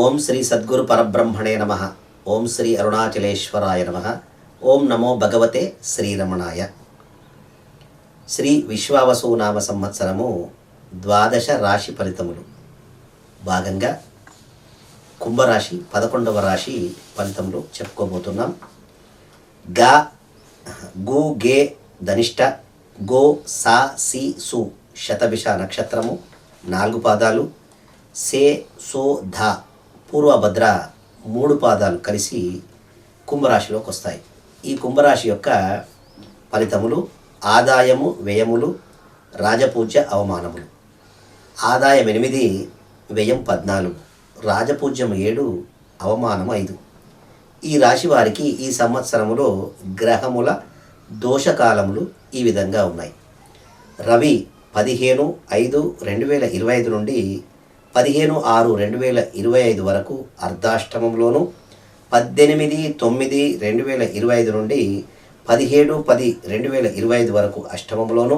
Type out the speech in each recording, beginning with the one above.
ఓం శ్రీ సద్గురు పరబ్రహ్మణే నమ. ఓం శ్రీ అరుణాచలేశ్వరాయ నమ. ఓం నమో భగవతే శ్రీరమణాయ. శ్రీ విశ్వావసు నామ సంవత్సరము ద్వాదశ రాశి ఫలితములు. భాగంగా కుంభరాశి పదకొండవ రాశి ఫలితములు చెప్పుకోబోతున్నాం. గా గు గే ధనిష్ట గో సా సి సు శతభిష నక్షత్రము నాలుగు పాదాలు సే సో ధ. పూర్వభద్ర మూడు పాదాలు కలిసి కుంభరాశిలోకి వస్తాయి. ఈ కుంభరాశి యొక్క ఫలితములు ఆదాయము వ్యయములు రాజపూజ్య అవమానములు. ఆదాయం ఎనిమిది వ్యయం పద్నాలుగు రాజపూజ్యం ఏడు అవమానం ఐదు. ఈ రాశి వారికి ఈ సంవత్సరములో గ్రహముల దోషకాలములు ఈ విధంగా ఉన్నాయి. రవి పదిహేను ఐదు రెండు వేల ఇరవై ఐదు నుండి పదిహేను ఆరు రెండు వేల ఇరవై ఐదు వరకు అర్ధాష్టమంలోను పద్దెనిమిది తొమ్మిది రెండు వేల ఇరవై ఐదు నుండి పదిహేడు పది రెండు వేల ఇరవై ఐదు వరకు అష్టమంలోను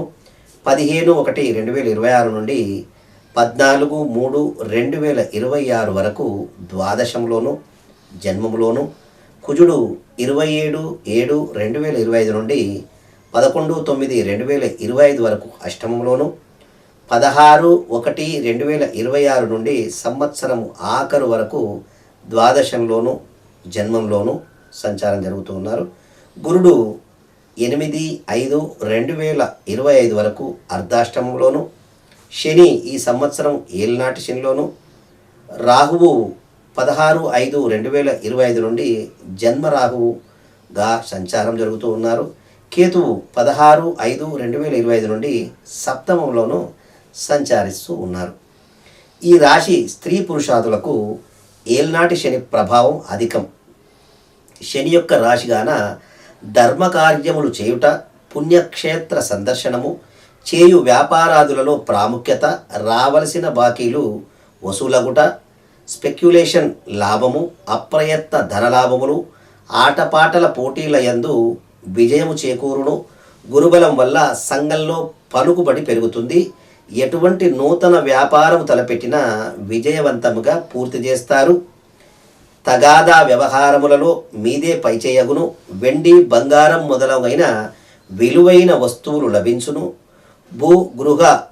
పదిహేను ఒకటి రెండు వేల ఇరవై ఆరు నుండి పద్నాలుగు మూడు రెండు వేల ఇరవై ఆరు వరకు ద్వాదశంలోను జన్మంలోను కుజుడు ఇరవై ఏడు ఏడు రెండు వేల ఇరవై ఐదు నుండి పదకొండు తొమ్మిది రెండు వేల ఇరవై ఐదు వరకు అష్టమంలోను పదహారు ఒకటి రెండు వేల ఇరవై ఆరు నుండి సంవత్సరం ఆఖరు వరకు ద్వాదశంలోను జన్మంలోను సంచారం జరుగుతూ ఉన్నారు. గురుడు ఎనిమిది ఐదు రెండు వేల ఇరవై ఐదు వరకు అర్ధాష్టమంలోను శని ఈ సంవత్సరం ఏలినాటి శనిలోను రాహువు పదహారు ఐదు రెండు వేల ఇరవై ఐదు నుండి జన్మ రాహువుగా సంచారం జరుగుతూ ఉన్నారు. కేతువు పదహారు ఐదు రెండు వేల ఇరవై ఐదు నుండి సప్తమంలోనూ సంచరిస్తూ ఉన్నారు. ఈ రాశి స్త్రీ పురుషాదులకు ఏల్నాటి శని ప్రభావం అధికం. శని యొక్క రాశిగాన ధర్మకార్యములు చేయుట పుణ్యక్షేత్ర సందర్శనము చేయు వ్యాపారాదులలో ప్రాముఖ్యత రావలసిన బాకీలు వసూలగుట స్పెక్యులేషన్ లాభము అప్రయత్న ధనలాభములు ఆటపాటల పోటీల యందు విజయము చేకూరును గురుబలం వల్ల సంఘంలో పలుకుబడి పెరుగుతుంది. ఎటువంటి నూతన వ్యాపారం తలపెట్టినా విజయవంతముగా పూర్తి చేస్తారు. తగాదా వ్యవహారములలో మీదే పైచేయగును వెండి బంగారం మొదలైన విలువైన వస్తువులు లభించును. భూ గృహ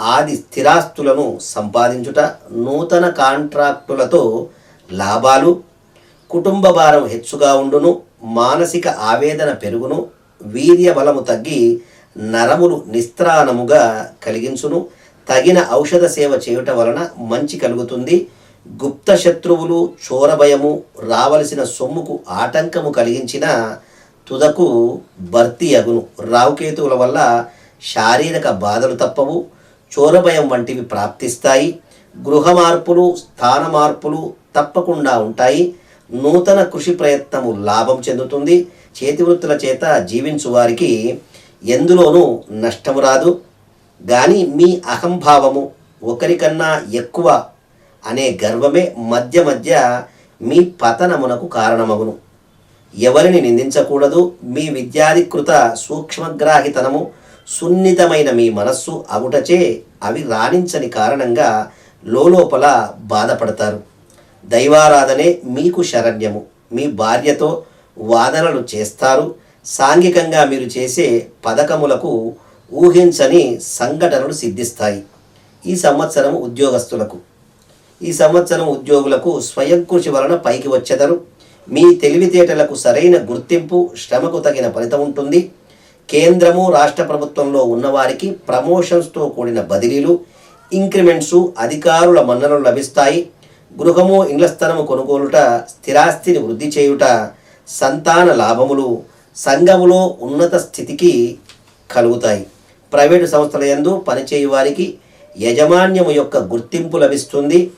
ఆది స్థిరాస్తులను సంపాదించుట నూతన కాంట్రాక్టులతో లాభాలు కుటుంబ భారం హెచ్చుగా ఉండును. మానసిక ఆవేదన పెరుగును. వీర్య బలము తగ్గి నరములు నిస్త్రాణముగా కలిగించును. తగిన ఔషధ సేవ చేయుట వలన మంచి కలుగుతుంది. గుప్త శత్రువులు చోరభయము రావలసిన సొమ్ముకు ఆటంకము కలిగించిన తుదకు భర్తీ అగును. రావుకేతువుల వల్ల శారీరక బాధలు తప్పవు. చోరభయం వంటివి ప్రాప్తిస్తాయి. గృహ మార్పులు స్థాన మార్పులు తప్పకుండా ఉంటాయి. నూతన కృషి ప్రయత్నము లాభం చెందుతుంది. చేతివృత్తుల చేత జీవించు వారికి ఎందులోనూ నష్టము రాదు. కానీ మీ అహంభావము ఒకరికన్నా ఎక్కువ అనే గర్వమే మధ్య మధ్య మీ పతనమునకు కారణమగును. ఎవరిని నిందించకూడదు. మీ విద్యాధికృత సూక్ష్మగ్రాహితనము సున్నితమైన మీ మనస్సు అగుటచే అవి రాణించని కారణంగా లోపల బాధపడతారు. దైవారాధనే మీకు శరణ్యము. మీ భార్యతో వాదనలు చేస్తారు. సాంఘికంగా మీరు చేసే పథకములకు ఊహించని సంఘటనలు సిద్ధిస్తాయి. ఈ సంవత్సరం ఉద్యోగస్తులకు. ఈ సంవత్సరం ఉద్యోగులకు స్వయం కృషి వలన పైకి వచ్చెదరు. మీ తెలివితేటలకు సరైన గుర్తింపు శ్రమకు తగిన ఫలితం ఉంటుంది. కేంద్రము రాష్ట్ర ప్రభుత్వంలో ఉన్నవారికి ప్రమోషన్స్తో కూడిన బదిలీలు ఇంక్రిమెంట్సు అధికారుల మన్ననలు లభిస్తాయి. గృహము ఇండ్ల స్థలము కొనుగోలుట స్థిరాస్తిని వృద్ధి చేయుట సంతాన లాభములు సంఘములో ఉన్నత స్థితికి కలుగుతాయి. ప్రైవేటు సంస్థల యందు పనిచేయు వారికి యజమాన్యము యొక్క గుర్తింపు లభిస్తుంది.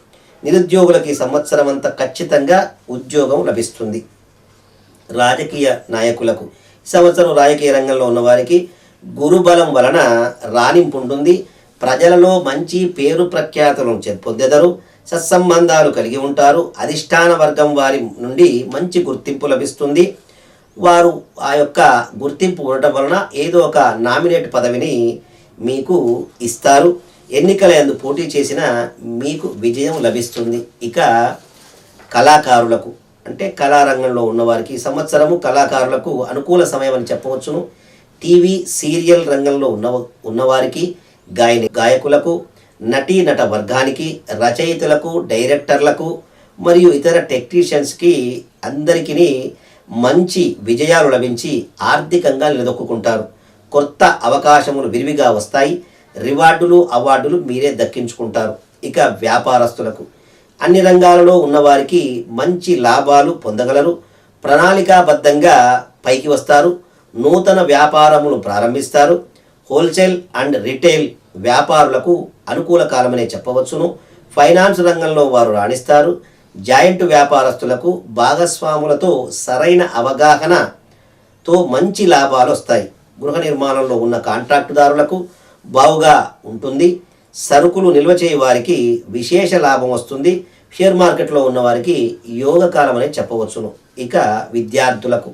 నిరుద్యోగులకి సంవత్సరం అంతా ఖచ్చితంగా ఉద్యోగం లభిస్తుంది. రాజకీయ నాయకులకు ఈ సంవత్సరం రాజకీయ రంగంలో ఉన్నవారికి గురుబలం వలన రాణింపు ఉంటుంది ప్రజలలో మంచి పేరు ప్రఖ్యాతులను చె- పొందెదరు సత్సంబంధాలు కలిగి ఉంటారు. అధిష్టాన వర్గం వారి నుండి మంచి గుర్తింపు లభిస్తుంది. వారు ఆ యొక్క గుర్తింపు ఉండటం వలన ఏదో ఒక నామినేట్ పదవిని మీకు ఇస్తారు. ఎన్నికల ఎందు పోటీ చేసిన మీకు విజయం లభిస్తుంది. ఇక కళాకారులకు అంటే కళారంగంలో ఉన్నవారికి ఈ సంవత్సరము కళాకారులకు అనుకూల సమయం అని చెప్పవచ్చును. టీవీ సీరియల్ రంగంలో ఉన్న ఉన్నవారికి గాయని గాయకులకు నటీ నట వర్గానికి రచయితలకు డైరెక్టర్లకు మరియు ఇతర టెక్నీషియన్స్కి అందరికీ మంచి విజయాలు లభించి ఆర్థికంగా నిలదొక్కుంటారు కొత్త అవకాశములు విరివిగా వస్తాయి. రివార్డులు అవార్డులు మీరే దక్కించుకుంటారు. ఇక వ్యాపారస్తులకు. అన్ని రంగాలలో ఉన్నవారికి మంచి లాభాలు పొందగలరు. ప్రణాళికాబద్ధంగా పైకి వస్తారు. నూతన వ్యాపారములు ప్రారంభిస్తారు. హోల్సేల్ అండ్ రిటైల్ వ్యాపారులకు అనుకూల కాలమనే చెప్పవచ్చును. ఫైనాన్స్ రంగంలో వారు రాణిస్తారు. జాయింట్ వ్యాపారస్తులకు భాగస్వాములతో సరైన అవగాహనతో మంచి లాభాలు వస్తాయి. గృహ నిర్మాణంలో ఉన్న కాంట్రాక్టుదారులకు బావుగా ఉంటుంది. సరుకులు నిల్వ చేయ వారికి విశేష లాభం వస్తుంది. షేర్ మార్కెట్లో ఉన్న వారికి యోగకాలం అనేది చెప్పవచ్చును. ఇక విద్యార్థులకు.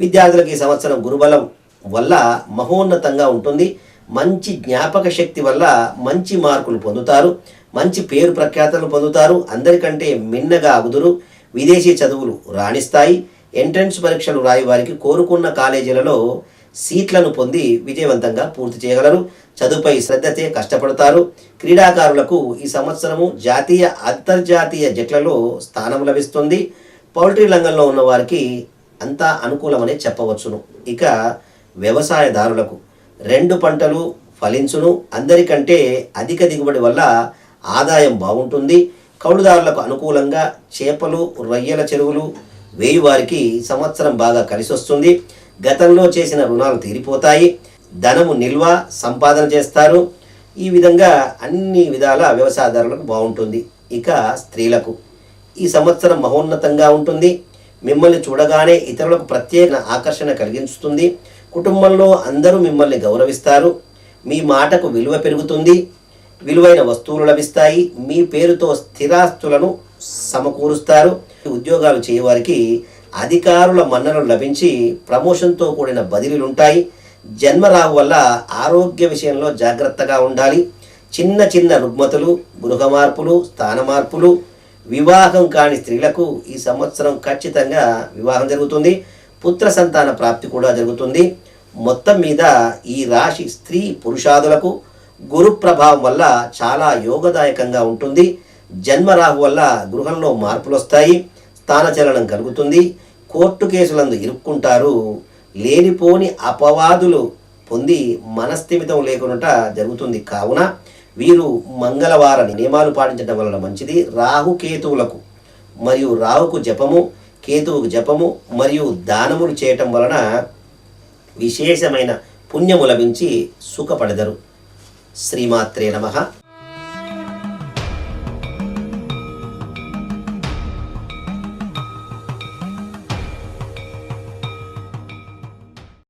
విద్యార్థులకు ఈ సంవత్సరం గురుబలం వల్ల మహోన్నతంగా ఉంటుంది. మంచి జ్ఞాపక శక్తి వల్ల మంచి మార్కులు పొందుతారు. మంచి పేరు ప్రఖ్యాతలు పొందుతారు. అందరికంటే మిన్నగా అగుదురు విదేశీ చదువులు రాణిస్తాయి. ఎంట్రన్స్ పరీక్షలు రాయి వారికి కోరుకున్న కాలేజీలలో సీట్లను పొంది విజయవంతంగా పూర్తి చేయగలరు. చదువుపై శ్రద్ధతే కష్టపడతారు. క్రీడాకారులకు ఈ సంవత్సరము జాతీయ అంతర్జాతీయ జట్లలో స్థానం లభిస్తుంది. పౌల్ట్రీ రంగంలో ఉన్న వారికి అంతా అనుకూలమనే చెప్పవచ్చును. ఇక వ్యవసాయదారులకు రెండు పంటలు ఫలించును. అందరికంటే అధిక దిగుబడి వల్ల ఆదాయం బాగుంటుంది. కౌలుదారులకు అనుకూలంగా చేపలు రొయ్యల చెరువులు వేయి వారికి సంవత్సరం బాగా కలిసి వస్తుంది గతంలో చేసిన రుణాలు తీరిపోతాయి. ధనము నిల్వ సంపాదన చేస్తారు. ఈ విధంగా అన్ని విధాల వ్యవసాయదారులకు బాగుంటుంది. ఇక స్త్రీలకు. ఈ సంవత్సరం మహోన్నతంగా ఉంటుంది. మిమ్మల్ని చూడగానే ఇతరులకు ప్రత్యేక ఆకర్షణ కలిగించుతుంది. కుటుంబంలో అందరూ మిమ్మల్ని గౌరవిస్తారు. మీ మాటకు విలువ పెరుగుతుంది. విలువైన వస్తువులు లభిస్తాయి. మీ పేరుతో స్థిరాస్తులను సమకూరుస్తారు. ఉద్యోగాలు చేయవారికి అధికారుల మన్ననలు లభించి ప్రమోషన్తో కూడిన బదిలీలు ఉంటాయి జన్మరావు వల్ల ఆరోగ్య విషయంలో జాగ్రత్తగా ఉండాలి. చిన్న చిన్న రుగ్మతులు గృహ మార్పులు స్థాన మార్పులు వివాహం కాని స్త్రీలకు ఈ సంవత్సరం ఖచ్చితంగా వివాహం జరుగుతుంది. పుత్ర సంతాన ప్రాప్తి కూడా జరుగుతుంది. మొత్తం మీద ఈ రాశి స్త్రీ పురుషాదులకు గురు ప్రభావం వల్ల చాలా యోగదాయకంగా ఉంటుంది. జన్మరాహు వల్ల గృహంలో మార్పులు వస్తాయి స్థానచలనం కలుగుతుంది. కోర్టు కేసులందు ఇరుక్కుంటారు. లేనిపోని అపవాదులు పొంది మనస్థిమితం లేకుండా జరుగుతుంది కావున వీరు మంగళవార నియమాలు పాటించడం వలన మంచిది. రాహు కేతువులకు మరియు రాహుకు జపము కేతువుకు జపము మరియు దానములు చేయటం వలన విశేషమైన పుణ్యము లభించి సుఖపడెదరు. శ్రీమాత్రే నమ.